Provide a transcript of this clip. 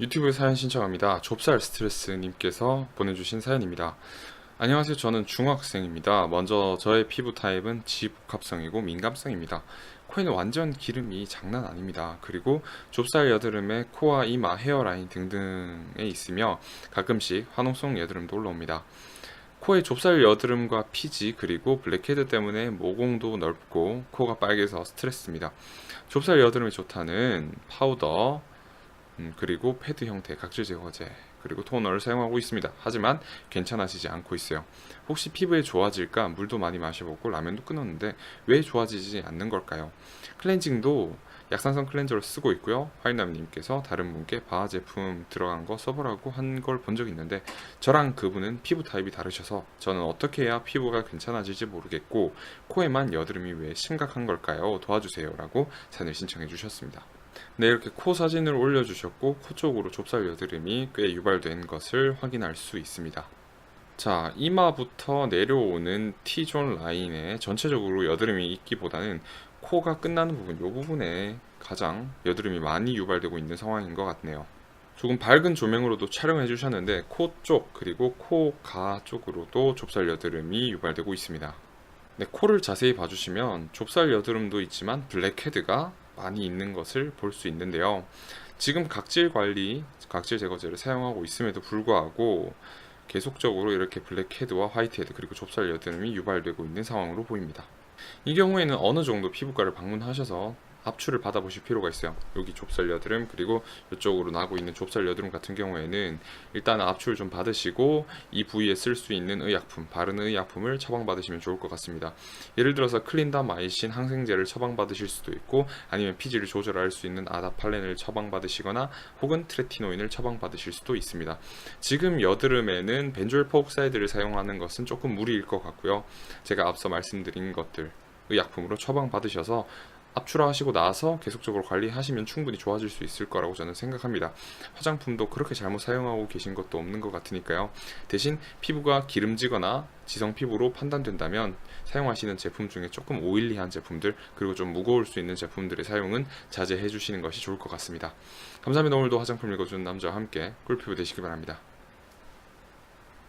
유튜브 사연 신청합니다. 좁쌀 스트레스님께서 보내주신 사연입니다. 안녕하세요. 저는 중학생입니다. 먼저 저의 피부 타입은 지복합성이고 민감성입니다. 코에는 완전 기름이 장난 아닙니다. 그리고 좁쌀 여드름에 코와 이마, 헤어라인 등등에 있으며 가끔씩 화농성 여드름도 올라옵니다. 코에 좁쌀 여드름과 피지 그리고 블랙헤드 때문에 모공도 넓고 코가 빨개서 스트레스입니다. 좁쌀 여드름에 좋다는 파우더, 음, 그리고 패드 형태 각질 제거제 그리고 토너를 사용하고 있습니다. 하지만 괜찮아지지 않고 있어요. 혹시 피부에 좋아질까 물도 많이 마셔보고 라면도 끊었는데 왜 좋아지지 않는 걸까요? 클렌징도 약산성 클렌저를 쓰고 있고요. 화이남님께서 다른 분께 바하 제품 들어간 거 써보라고 한 걸 본 적이 있는데 저랑 그분은 피부 타입이 다르셔서 저는 어떻게 해야 피부가 괜찮아질지 모르겠고 코에만 여드름이 왜 심각한 걸까요? 도와주세요 라고 사연을 신청해 주셨습니다. 네, 이렇게 코 사진을 올려주셨고 코 쪽으로 좁쌀 여드름이 꽤 유발된 것을 확인할 수 있습니다. 자, 이마부터 내려오는 T존 라인에 전체적으로 여드름이 있기보다는 코가 끝나는 부분, 이 부분에 가장 여드름이 많이 유발되고 있는 상황인 것 같네요. 조금 밝은 조명으로도 촬영해 주셨는데 코 쪽 그리고 코가 쪽으로도 좁쌀 여드름이 유발되고 있습니다. 네, 코를 자세히 봐주시면 좁쌀 여드름도 있지만 블랙헤드가 많이 있는 것을 볼 수 있는데요. 지금 각질 관리, 각질 제거제를 사용하고 있음에도 불구하고 계속적으로 이렇게 블랙헤드와 화이트헤드 그리고 좁쌀 여드름이 유발되고 있는 상황으로 보입니다. 이 경우에는 어느 정도 피부과를 방문하셔서 압출을 받아보실 필요가 있어요. 여기 좁쌀 여드름 그리고 이쪽으로 나고 있는 좁쌀 여드름 같은 경우에는 일단 압출 좀 받으시고 이 부위에 쓸 수 있는 의약품, 바르는 의약품을 처방받으시면 좋을 것 같습니다. 예를 들어서 클린다마이신 항생제를 처방받으실 수도 있고 아니면 피지를 조절할 수 있는 아다팔렌을 처방받으시거나 혹은 트레티노인을 처방받으실 수도 있습니다. 지금 여드름에는 벤조일 퍼옥사이드를 사용하는 것은 조금 무리일 것 같고요. 제가 앞서 말씀드린 것들 의약품으로 처방받으셔서 압출하시고 나서 계속적으로 관리하시면 충분히 좋아질 수 있을 거라고 저는 생각합니다. 화장품도 그렇게 잘못 사용하고 계신 것도 없는 것 같으니까요. 대신 피부가 기름지거나 지성 피부로 판단된다면 사용하시는 제품 중에 조금 오일리한 제품들 그리고 좀 무거울 수 있는 제품들의 사용은 자제해 주시는 것이 좋을 것 같습니다. 감사합니다. 오늘도 화장품 읽어주는 남자와 함께 꿀피부 되시기 바랍니다.